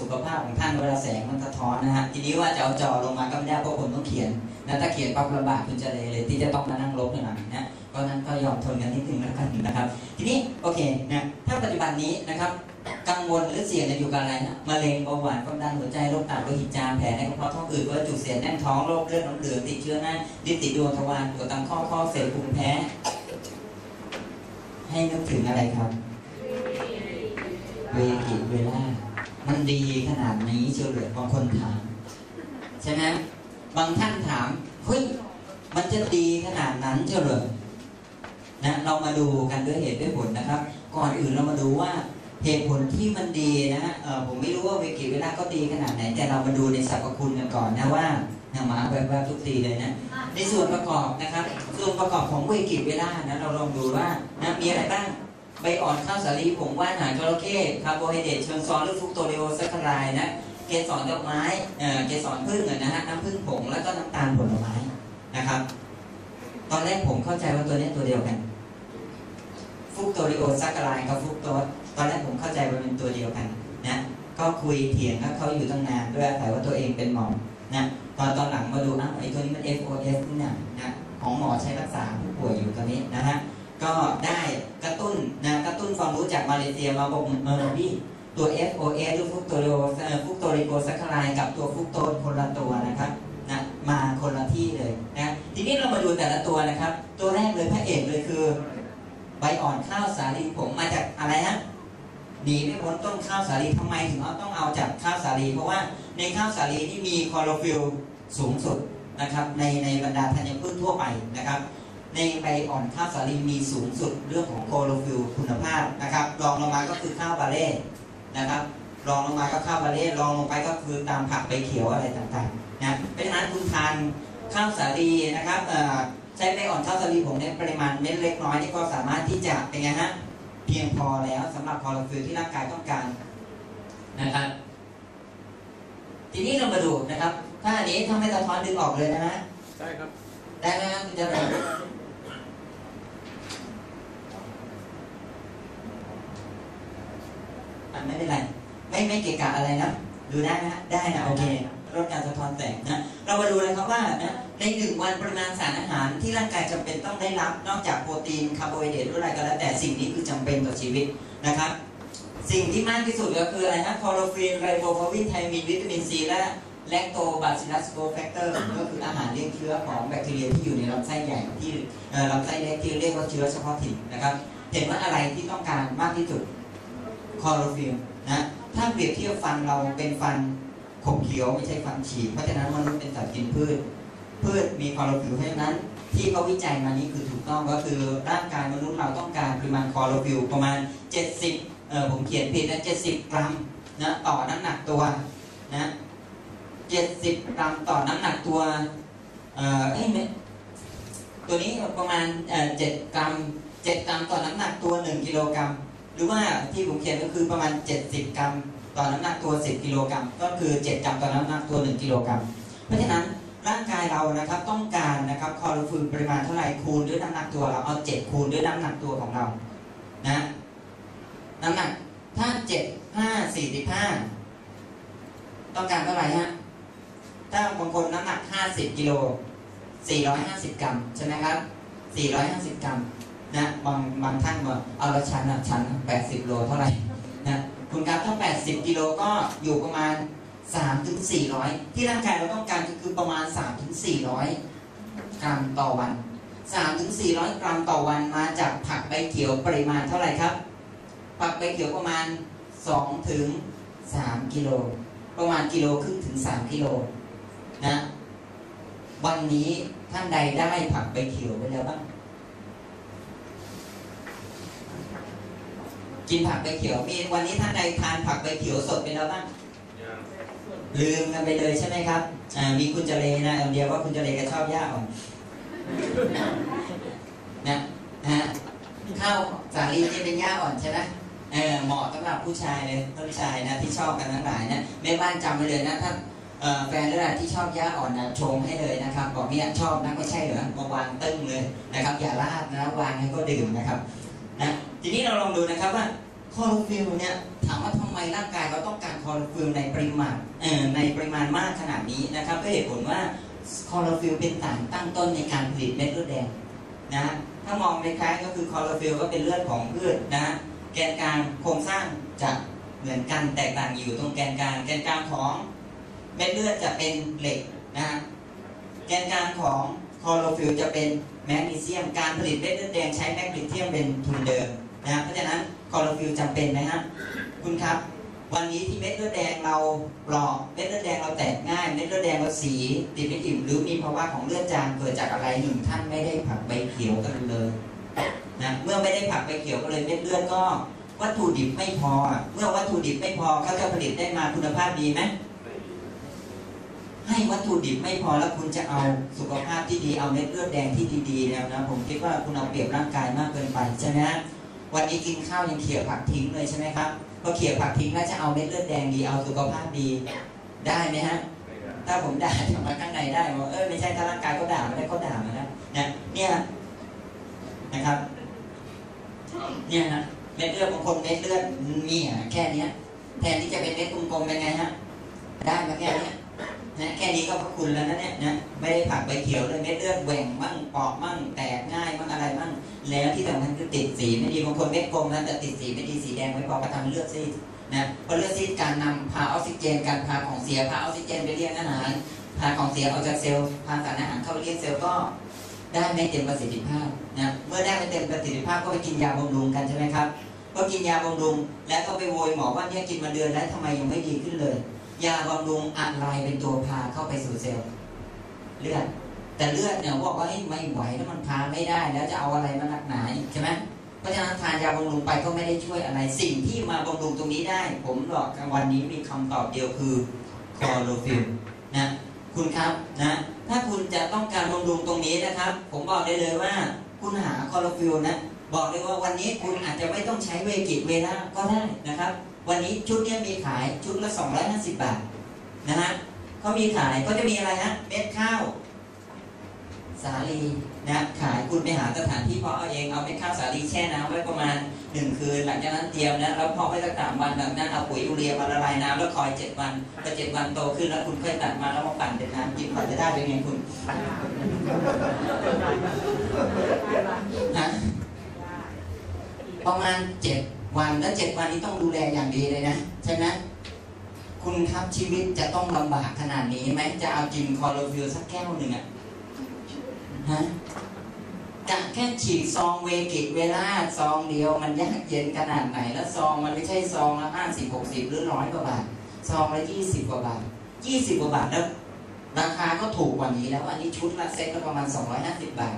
สุขภาพของท่านเวลาแสงมันสะท้อนนะฮะทีนี้ว่าจะเอาจอลงมาก็ไม่ได้เพราะคนต้องเขียนนะถ้าเขียนปั๊บลำบากคุณจะเลยเลยที่จะต้องมานั่งลบหน่อยนะเพราะนั้นก็ยอมทนกันนิดนึงแล้วกันนะครับ ทีนี้โอเคนะถ้าปัจจุบันนี้นะครับกังวลหรือเสี่ยงจะอยู่กับอะไรนะมะเร็งเบาหวานความดันหัวใจโรคตับโรคหิตจามแผลในกระเพาะท้องอืดว่าจุกเสียดแน่นท้องโรคเลือดน้ำเหลืองติดเชื้อหน้าลิ้นติดดวงทวารปวดตามข้อข้อเสียภูมิแพ้ ให้นึกถึงอะไรครับเวกิเวลา มันดีขนาดนี้เชียวเหรือบางคนถามใช่ไหมบางท่านถามเฮ้ยมันจะดีขนาดนั้นเชียวเหรอนะเรามาดูกันด้วยเหตุด้วยผลนะครับ ก่อนอื่นเรามาดูว่าเหตุผลที่มันดีนะฮะเออผมไม่รู้ว่าเวกิเวลาก็ดีขนาดไหน แต่เรามาดูในสรรพคุณกันก่อนนะว่านะมาแบบๆทุกทีเลยนะ ในส่วนประกอบนะครับ ส่วนประกอบของเวกิเวลานะเราลองดูว่านะมีอะไรบ้าง ใบอ่อนข้าวสาลีผงว่านหางจระเข้คาร์โบไฮเดรตเชิงซ้อนหรือฟุกโตเรโอซัคคารายนะเกสรดอกไม้เกสรพึ่งนะฮะน้ำพึ่งผงแล้วก็น้ำตาลผลไม้นะครับ ตอนแรกผมเข้าใจว่าตัวนี้ตัวเดียวกัน ฟุกโตเรโอซัคคารายกับฟุกโตตอนแรกผมเข้าใจว่าเป็นตัวเดียวกันนะก็คุยเถียงกับเขาอยู่ตั้งนานด้วยอาศัยว่าตัวเองเป็นหมอนะตอนตอนหลังมาดูอ้าวไอ้ตัวนี้มัน FOS นี่นะนะของหมอใช้รักษาผู้ป่วยอยู่ตอนนี้นะฮะก็ได้ มาเลเซียมาบอกเมอร์บี้ตัว FOS หรือฟุกโตโรฟุกโตริโกซัคคารายกับตัวฟุกโตนคนละตัวนะครับนะมาคนละที่เลยนะทีนี้เรามาดูแต่ละตัวนะครับ ตัวแรกเลยพระเอกเลยคือ ใบอ่อนข้าวสาลีผงมาจากอะไรฮะหนีไม่พ้นต้นข้าวสาลีทำไมถึงเอาต้องเอาจากข้าวสาลี เพราะว่าในข้าวสาลีที่มีคลอโรฟิลสูงสุดนะครับในในบรรดาธัญพืชทั่วไปนะครับ ในใบอ่อนข้าวสาลีมีสูงสุดเรื่องของโคโรฟิลคุณภาพนะครับ รองลงมาก็คือข้าวบาเล่นะครับ รองลงมาก็ข้าวบาเล่รองลงไปก็คือตามผักใบเขียวอะไรต่างๆนะเพราะฉะนั้นคุณทานข้าวสาลีนะครับเอ่อใช้ใบอ่อนข้าวสาลีผมเนี่ยปริมาณเม็ดเล็กน้อยนี่ก็สามารถที่จะเป็นไงฮะเพียงพอแล้วสำหรับคลอโรฟิลที่ร่างกายต้องการนะครับ ทีนี้เรามาดูนะครับ ถ้าอันนี้ถ้าไม่สะท้อนดึงออกเลยนะฮะได้ครับ ได้ไหมครับคุณเจริญอะ ไม่เป็นไร ไม่ไม่เกะกะอะไรนะดูได้นะฮะได้นะโอเคลดการสะท้อนแสงนะเรามาดูเลยครับว่านะในหนึ่งวันปริมาณสารอาหารที่ร่างกายจำเป็นต้องได้รับ นอกจากโปรตีนคาร์โบไฮเดรตหรืออะไรก็แล้วแต่สิ่งนี้คือจำเป็นต่อชีวิตนะครับสิ่งที่มากที่สุดก็คืออะไรนะคลอโรฟิลไรโบฟลาวินไทมินวิตามินซีและแลคโตบาซิลัสโกแฟกเตอร์ก็คืออาหารเลี้ยงเชื้อของแบคทีเรียที่อยู่ในลำไส้ใหญ่ที่เอ่อลำไส้เล็กที่เรียกว่าเชื้อเฉพาะถิ่นนะครับเห็นว่าอะไรที่ต้องการมากที่สุด คลอโรฟิลนะถ้าเปรียบเทียบฟันเราเป็นฟันขบเขียวไม่ใช่ฟันฉีกเพราะฉะนั้นมนุษย์เป็นสัตว์กินพืช พืชมีคลอโรฟิลเพราะฉะนั้น ที่เขาวิจัยมานี้คือถูกต้องก็คือร่างกายมนุษย์เราต้องการปริมาณคลอโรฟิลประมาณ 70เออผมเขียนผิดนะ70 กรัมนะต่อน้ำหนักตัวนะ70 กรัมต่อน้ำหนักตัวเอ่อเอ้ยไม่ตัวนี้ประมาณเอ่อ7กรัม7กรัมต่อน้ำหนักตัว1กิโลกรัม รือว่าที่ผมเขียนก็คือประมาณ 70 กรัมต่อน้ำหนักตัว 10 กิโลกรัม ก็คือ 7 กรัมต่อน้ำหนักตัว 1 กิโลกรัม เพราะฉะนั้นร่างกายเรานะครับต้องการนะครับคลอโรฟิลปริมาณเท่าไหร่คูณด้วยน้ำหนักตัวเราเอา 7 คูณด้วยน้ำหนักตัวของเรานะน้ำหนักถ้า 7 5 45 ต้องการเท่าไหร่ฮะถ้าบางคนน้ำหนัก 50 กิโล 450 กรัม ใช่ไหมครับ 450 กรัม นะบางบางท่านบอกเอาละชันอะชัน 80 โลเท่าไหร่นะคุณครับถ้า 80 กิโลก็อยู่ประมาณ 3 ถึง 400 ที่ร่างกายเราต้องการก็คือประมาณ 3 ถึง 400 กรัมต่อวัน 3 ถึง 400 กรัมต่อวันมาจากผักใบเขียวปริมาณเท่าไหร่ครับ ผักใบเขียวประมาณ 2 ถึง 3 กิโล ประมาณกิโลครึ่งถึง 3 กิโลนะวันนี้ท่านใดได้ผักใบเขียวไปแล้วบ้าง กินผักใบเขียวมีวันนี้ท่านใดทานผักใบเขียวสดไปแล้วบ้างยังลืมกันไปเลยใช่ไหมครับอ่ามีคุณเจเลนะเอาเดียวว่าคุณเจเลก็ชอบหญ้าอ่อนนะนะฮะข้าวสาลีนี่เป็นหญ้าอ่อนใช่ไหมเออเหมาะสำหรับผู้ชายเลยผู้ชายนะที่ชอบกันทั้งหลายนะแม่บ้านจำไว้เลยนะถ้าเอ่อแฟนหรืออะไรที่ชอบหญ้าอ่อนนะชงให้เลยนะครับบอกเนี่ยชอบนะไม่ใช่เหรอมาวางตึ้งเลยนะครับ อย่าลาดนะวางให้ก็ดื่มนะครับนะ ทีนี้เราลองดูนะครับว่าคลอโรฟิลเนี่ยถามว่าทำไมร่างกายเราต้องการคลอโรฟิลในปริมาณในปริมาณมากขนาดนี้นะครับด้วยเหตุผลว่าคลอโรฟิลเป็นสารตั้งต้นในการผลิตเม็ดเลือดแดงนะถ้ามองในคล้ายก็คือคลอโรฟิลก็เป็นเลือดของพืชนะแกนกลางโครงสร้างจะเหมือนกันแตกต่างอยู่ตรงแกนกลางแกนกลางของเม็ดเลือดจะเป็นเหล็กนะฮะแกนกลางของคลอโรฟิลจะเป็นแมกนีเซียมการผลิตเม็ดเลือดแดงใช้แมกนีเซียมเป็นทุนเดิม นะฮะเพราะฉะนั้นคลอโรฟิลจำเป็นไหมฮะคุณครับ วันนี้ที่เม็ดเลือดแดงเราหลอกเม็ดเลือดแดงเราแตกง่าย เม็ดเลือดแดงเราสีติดไม่อิ่มหรือมีภาวะของเลือดจางเกิดจากอะไรหนึ่งท่านไม่ได้ผักใบเขียวกันเลยนะเมื่อไม่ได้ผักใบเขียวก็เลยเม็ดเลือดก็วัตถุดิบไม่พอ เมื่อวัตถุดิบไม่พอเขาจะผลิตได้มาคุณภาพดีไหมให้วัตถุดิบไม่พอแล้วคุณจะเอาสุขภาพที่ดีเอาเม็ดเลือดแดงที่ดีๆแล้วนะผมคิดว่าคุณเอาเปรียบร่างกายมากเกินไปใช่ไหม วันนี้กินข้าวยังเขี่ยผักทิ้งเลยใช่ไหมครับพอเขี่ยผักทิ้งแล้วจะเอาเม็ดเลือดแดงดีเอาสุขภาพดีได้ไหมฮะถ้าผมด่าจะมาข้างในได้ว่าเออไม่ใช่ถ้าร่างกายก็ด่าไม่ได้ก็ด่ามาแล้วนะเนี่ยนะครับ เนี่ยนะเม็ดเลือดบางคนเม็ดเลือดมีอะแค่เนี้ย แทนที่จะเป็นเม็ดกลมๆเป็นไงฮะได้มาแค่เนี้ย นะแค่นี้ก็พระคุณแล้วนะเนี่ยนะไม่ได้ผักใบเขียวเลยเม็ดเลือดแหว่งมั่งปอกมั่งแตกง่ายมั่งอะไรมั่งแล้วที่สำคัญคือติดสีไม่ดีบางคนเม็ดกลมแล้วแต่ติดสีไม่ดีสีแดงไม่พอกระทำเลือดซีดนะเพราะเลือดซีดการนำพาออกซิเจนการพาของเสียพาออกซิเจนไปเลี้ยงอาหารพาของเสียออกจากเซลล์พาสารอาหารเข้าไปเลี้ยงเซลล์ก็ได้ไม่เต็มประสิทธิภาพนะเมื่อได้ไม่เต็มประสิทธิภาพก็ไปกินยาบำรุงกันใช่ไหมครับพอกินยาบำรุงแล้วก็ไปโวยหมอว่าเนี่ยกินมาเดือนแล้วทำไมยังไม่ดีขึ้นเลย ยาบำรุงอะไรเป็นตัวพาเข้าไปสู่เซลล์เลือด แต่เลือดเนี่ยบอกว่าไม่ไหวแล้วมันพาไม่ได้ แล้วจะเอาอะไรมาหนักหนาใช่ไหมเพราะฉะนั้นทานยาบำรุงไปก็ไม่ได้ช่วยอะไร สิ่งที่มาบำรุงตรงนี้ได้ ผมบอกวันนี้มีคำตอบเดียวคือคลอโรฟิลนะคุณครับนะถ้าคุณจะต้องการบำรุงตรงนี้นะครับ ผมบอกได้เลยว่า คุณหาคลอโรฟิลนะบอกเลยว่าวันนี้คุณอาจจะไม่ต้องใช้เวกิเวลาก็ได้นะครับ วันนี้ชุดเนี้ยมีขายชุดละ 250 บาทนะฮะเขามีขายก็จะมีอะไรฮะเม็ดข้าว สาลีนะขายคุณไปหาสถานที่เพาะเอาเองเอาเม็ดข้าวสาลีแช่น้ำไว้ประมาณหนึ่งคืน หลังจากนั้นเตรียมนะแล้วเพาะไว้สักสามวันหลังจากนั้นเอาปุ๋ยยูเรียมาละลายน้ำแล้วคอยเจ็ดวันพอเจ็ดวันโตขึ้นแล้วคุณค่อยตัดมาแล้วมาปั่นเป็นน้ำกินกว่าจะได้เป็นไงคุณฮะประมาณเจ็ด วันแล้วเจ็ดวันนี้ต้องดูแลอย่างดีเลยนะใช่ไหมคุณครับชีวิตจะต้องลำบากขนาดนี้ไหมจะเอากินคอโลฟิลสักแก้วหนึ่งอะฮะกะแค่ฉีกซองเวกิเวลาซองเดียวมันยากเย็นขนาดไหน แล้วซองมันไม่ใช่ซองละห้าสิบหกสิบหรือร้อยกว่าบาทซองละยี่สิบกว่าบาทยี่สิบกว่าบาทแล้วราคาก็ถูกกว่านี้แล้วอันนี้ชุดละเซ็ตละประมาณสองร้อยห้าสิบบาท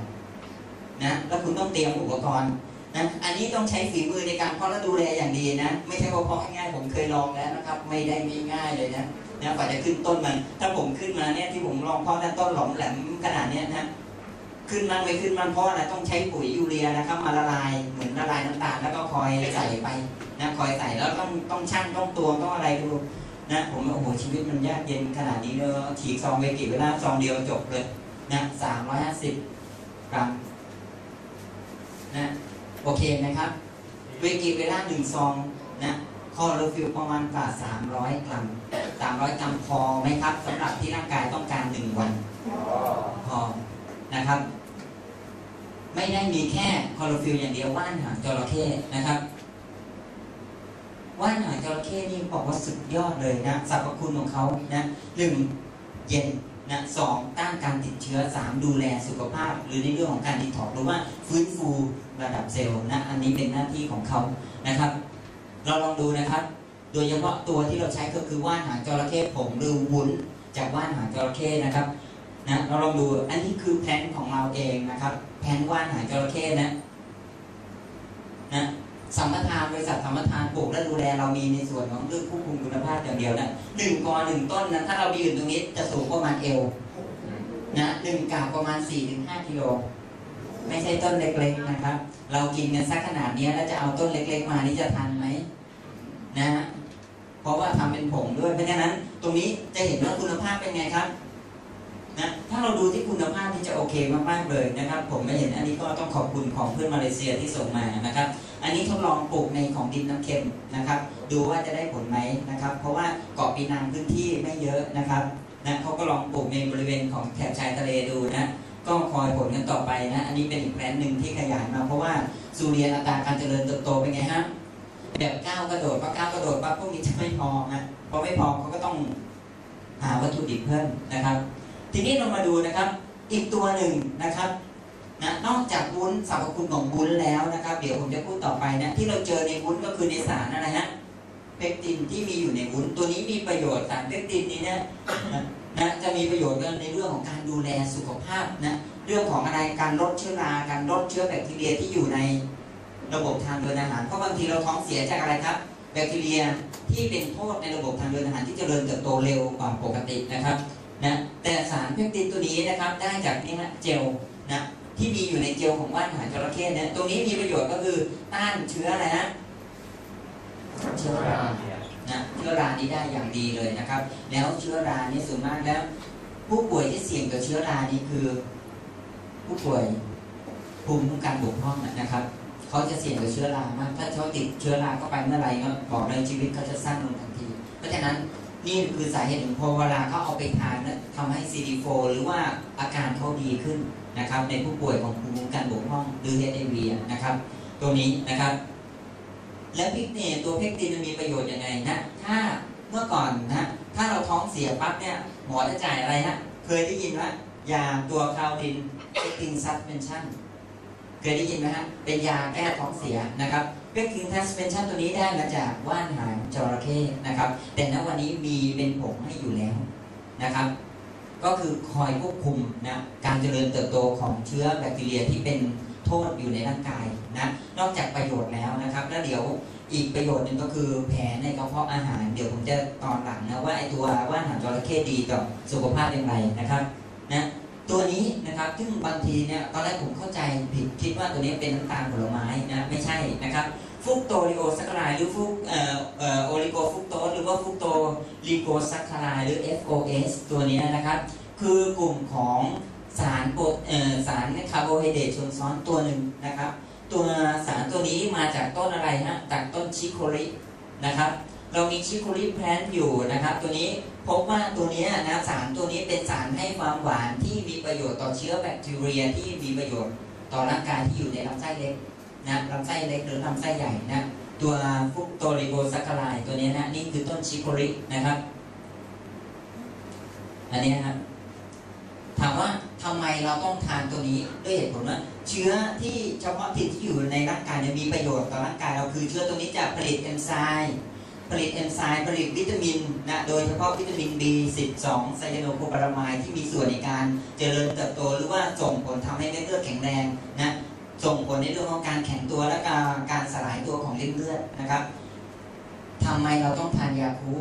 นะแล้วคุณต้องเตรียมอุปกรณ์ นะอันนี้ต้องใช้ฝีมือในการเพาะและดูแลอย่างดีนะ ไม่ใช่ว่าเพาะง่ายๆผมเคยลองแล้วนะครับ ไม่ได้ง่ายเลยนะนะกว่าจะขึ้นต้นมัน ถ้าผมขึ้นมาเนี่ยที่ผมลองเพาะนั้นต้นหลอมแหลมขนาดเนี้ยนะขึ้นมันไม่ขึ้นมันเพราะอะไรต้องใช้ปุ๋ยยูเรียนะครับมาละลายเหมือนละลายน้ำตาลแล้วก็คอยใส่ไปนะคอยใส่แล้วต้องต้องชั่งต้องตวงต้องอะไรดูนะผมโอ้โหชีวิตมันยากเย็นขนาดนี้เลยฉีกซองเวกิเวลาซองเดียวจบเลยนะสามร้อยห้าสิบกรัมนะ โอเคไหมครับเวกิเวลาหนึ่งซองนะคอร์โลฟิลประมาณกว่าสามร้อยกรัมสามร้อยกรัมพอไหมครับสำหรับที่ร่างกายต้องการหนึ่งวัน พอ นะครับ ไม่ได้มีแค่คลอโรฟิลอย่างเดียวว่านหางจระเข้นะครับ ว่านหางจระเข้นี่บอกว่าสุดยอดเลยนะสรรพคุณของเขานะหนึ่งเย็น นะสองต้านการติดเชื้อสามดูแลสุขภาพ หรือในเรื่องของการดีท็อกหรือว่าฟื้นฟูระดับเซลล์นะอันนี้เป็นหน้าที่ของเขานะครับ เราลองดูนะครับ โดยเฉพาะตัวที่เราใช้ก็คือว่านหางจระเข้ผงหรือวุ้นจากว่านหางจระเข้นะครับนะเราลองดูอันนี้คือแผนของเราเองนะครับ แผนว่านหางจระเข้นะนะสัมป บริษัทสัมปทานปลูกและดูแลเรามีในส่วนของเรื่องควบคุมคุณภาพอย่างเดียวนะหนึ่งกอหนึ่งต้นนะถ้าเราไปยืนตรงนี้จะสูงประมาณเอวนะหนึ่งกาบประมาณ4ี่ถึงห้ากิโลไม่ใช่ต้นเล็กๆนะครับ เรากินกันสักขนาดนี้แล้วจะเอาต้นเล็กๆมานี่จะทันไหมนะฮะเพราะว่าทำเป็นผงด้วยเพราะฉะนั้น ตรงนี้จะเห็นว่าคุณภาพเป็นไงครับ นะถ้าเราดูที่คุณภาพที่จะโอเคมากๆเลยนะครับ ผมไม่เห็นอันนี้ก็ต้องขอบคุณของเพื่อนมาเลเซียที่ส่งมานะครับ อันนี้ทดลองปลูกในของดินน้ำเค็มนะครับ ดูว่าจะได้ผลไหมนะครับ เพราะว่าเกาะปีนังพื้นที่ไม่เยอะนะครับนะเขาก็ลองปลูกในบริเวณของแถบชายทะเลดูนะก็คอยผลกันต่อไปนะ อันนี้เป็นอีกแผนหนึ่งที่ขยายมาเพราะว่าสุเรียนอัตราการเจริญเติบโตเป็นไงฮะแบบก้าวกระโดดพอก้าวกระโดดปั๊บพวกนี้จะไม่พอนะพอไม่พอเขาก็ต้องหาวัตถุดิบเพิ่มนะครับ ทีนี้เรามาดูนะครับ อีกตัวหนึ่งนะครับนะนอกจากวุ้นสรรพคุณของวุ้นแล้วนะครับ เดี๋ยวผมจะพูดต่อไปนะที่เราเจอในวุ้นก็คือในสารอะไรฮะเปกตินที่มีอยู่ในวุ้นตัวนี้มีประโยชน์สารเปกตินนี้นะนะจะมีประโยชน์ในเรื่องของการดูแลสุขภาพนะเรื่องของอะไรการลดเชื้อราการลดเชื้อแบคทีเรียที่อยู่ในระบบทางเดินอาหารเพราะบางทีเราท้องเสียจากอะไรครับ แบคทีเรียที่เป็นโทษในระบบทางเดินอาหารที่จเจริญเติบโตเร็วกว่าปกตินะครับนะ พปตินตัวนี้นะครับได้จากนี่ฮะเจลนะที่มีอยู่ในเจลของว่านหางจระเข้เนี่ยตรงนี้มีประโยชน์ก็คือต้านเชื้ออะไรฮะเชื้อรานะเชื้อรานี้ได้อย่างดีเลยนะครับ แล้วเชื้อรานี่ส่วนมากแล้ว ผู้ป่วยที่เสี่ยงต่อเชื้อรานี่คือ ผู้ป่วยภูมิคุ้มกันบกพร่องนะครับเขาจะเสี่ยงต่อเชื้อรามากถ้าเขาติดเชื้อราเข้าไปเมื่อไหร่ก็บอกเลยชีวิตเขาจะสั้นลงทันที เพราะฉะนั้น นี่คือสาเหตุหนึ่งพอเวลาเขาเอาไปทานนะทำให้ CD4 หรือว่าอาการเขาดีขึ้นนะครับ ในผู้ป่วยของภูมิคุ้มกันบกพร่องหรือ HIV นะครับ ตัวนี้นะครับ แล้วพิกเนตตัวเพกตินมีประโยชน์ยังไงนะถ้าเมื่อก่อนนะถ้าเราท้องเสียปั๊บเนี่ยหมอจะจ่ายอะไรฮะเคยได้ยินว่ายาตัวคาวดินเพกตินซับเพนชั่นเคยได้ยินไหมฮะเป็นยาแก้ท้องเสียนะครับ กตินซัสเพนชั่นตัวนี้ได้มาจากว่านหางจระเข้นะครับ แต่ณวันนี้มีเป็นผงให้อยู่แล้วนะครับ ก็คือคอยควบคุมนะการเจริญเติบโตของเชื้อแบคทีเรียที่เป็นโทษอยู่ในร่างกายนะนอกจากประโยชน์แล้วนะครับ แล้วเดี๋ยวอีกประโยชน์หนึ่งก็คือแผลในกระเพาะอาหาร เดี๋ยวผมจะตอนหลังนะว่าไอตัวว่านหางจระเข้ดีต่อสุขภาพอย่างไรนะครับ ตัวนี้นะครับ ซึ่งบางทีเนี่ยตอนแรกผมเข้าใจผิดคิดว่าตัวนี้เป็นน้ำตาลผลไม้นะไม่ใช่นะครับฟุกโตริโอซัคคารายหรือฟุกเอ่อเอ่อโอลิโกฟุกโตสหรือว่าฟุกโตลิโกซัคคารายหรือ FOS ตัวนี้นะครับ คือกลุ่มของสารโปรเอ่อสารคาร์โบไฮเดรตชนซ้อนตัวหนึ่งนะครับ ตัวสารตัวนี้มาจากต้นอะไรฮะจากต้นชิโครินะครับ เรามีชิโคริแพลนอยู่นะครับ ตัวนี้พบว่าตัวนี้นะสารตัวนี้เป็นสารให้ความหวานที่มีประโยชน์ต่อเชื้อแบคทีเรียที่มีประโยชน์ต่อร่างกายที่อยู่ในลำไส้เล็กนะลำไส้เล็กหรือลำไส้ใหญ่นะตัวฟุกโตริโกซัคคารายตัวนี้นะนี่คือต้นชิโครินะครับ อันนี้นะครับถามว่าทำไมเราต้องทานตัวนี้ด้วยเหตุผลว่าเชื้อที่เฉพาะที่ที่อยู่ในร่างกายเนี่ยมีประโยชน์ต่อร่างกายเราคือเชื้อตัวนี้จะผลิตเอนไซม์ ผลิตเอนไซม์ผลิตวิตามินนะโดยเฉพาะวิตามิน B12 ไซยาโนโคบารามายที่มีส่วนในการเจริญเติบโตหรือว่าส่งผลทำให้เม็ดเลือดแข็งแรงนะส่งผลในเรื่องของการแข็งตัวและการการสลายตัวของเลือดเลือดนะครับทำไมเราต้องทานยาคู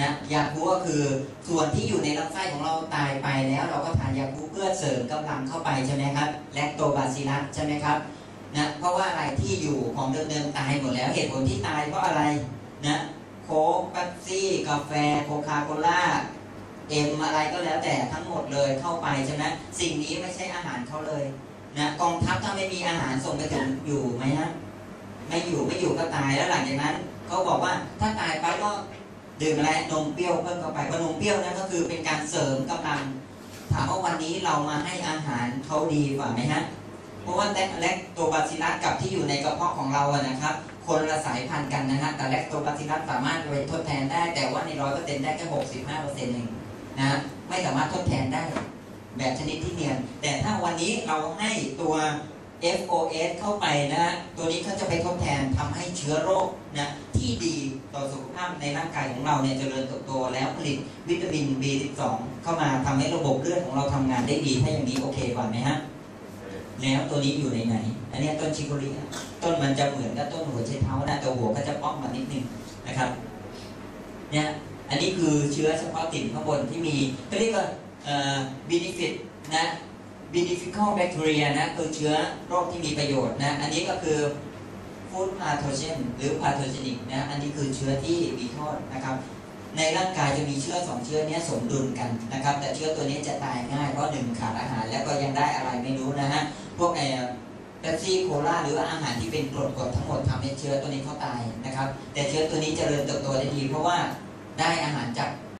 นะยาคูก็คือส่วนที่อยู่ในลำไส้ของเราตายไปแล้ว เราก็ทานยาคูเพื่อเสริมกำลังเข้าไปใช่ไหมครับแลคโตบาซิลัสใช่ไหมครับนะเพราะว่าอะไรที่อยู่ของเดิมๆตายหมดแล้วเหตุผลที่ตายเพราะอะไรนะ โค้กเป๊ปซี่ กาแฟ โคคาโคล่าเอ็มอะไรก็แล้วแต่ทั้งหมดเลยเข้าไปใช่ไหมสิ่งนี้ไม่ใช่อาหารเขาเลยนะกองทัพถ้าไม่มีอาหารส่งไปถึงอยู่ไหมฮะไม่อยู่ไม่อยู่ก็ตายแล้วหลังจากนั้นเขาบอกว่าถ้าตายไปก็ดื่มอะไรนมเปรี้ยวเพิ่มเข้าไปเพราะนมเปรี้ยวนั่นก็คือเป็นการเสริมกำลัง ถามว่าวันนี้เรามาให้อาหารเขาดีกว่าไหมฮะเพราะว่าแลคโตบาซิลัสกับที่อยู่ในกระเพาะของเราอะนะครับ คนละสายพันธุ์กันนะฮะแต่แลคโตบาซิลัสสามารถไปทดแทนได้ แต่ว่าในร้อยเปอร์เซ็นต์ได้แค่หกสิบห้าเปอร์เซ็นต์เองนะไม่สามารถทดแทนได้ แบบชนิดที่เนียน แต่ถ้าวันนี้เราให้ตัว FOS เข้าไปนะฮะตัวนี้เขาจะไปทดแทนทำให้เชื้อโรคนะที่ดีต่อสุขภาพในร่างกายของเราเนี่ยเจริญเติบโตแล้วผลิตวิตามิน B12 เข้ามาทำให้ระบบเลือดของเราทำงานได้ดีถ้าอย่างนี้โอเคกว่าไหมฮะ แล้วตัวนี้อยู่ในไหน อันนี้ต้นชิโกริต้นมันจะเหมือนกับต้นหัวไชเท้านะแต่หัวก็จะป้องมานิดนึงนะครับ เนี่ยอันนี้คือเชื้อเฉพาะถิ่นข้างบนที่มีเขาเรียกว่าเอ่อ benefit นะ beneficial bacteria นะคือเชื้อโรคที่มีประโยชน์นะอันนี้ก็คือ food pathogen หรือ pathogenic นะอันนี้คือเชื้อที่มีโทษนะครับ ในร่างกายจะมีเชื้อสองเชื้อเนี้ยสมดุลกันนะครับ แต่เชื้อตัวนี้จะตายง่ายเพราะหนึ่งขาดอาหาร แล้วก็ยังได้อะไรไม่รู้นะฮะพวกไอ้เปปซี่โคลาหรืออาหารที่เป็นกรดกรดทั้งหมดทำให้เชื้อตัวนี้เขาตายนะครับ แต่เชื้อตัวนี้เจริญเติบโตได้ดี เพราะว่าได้อาหารจาก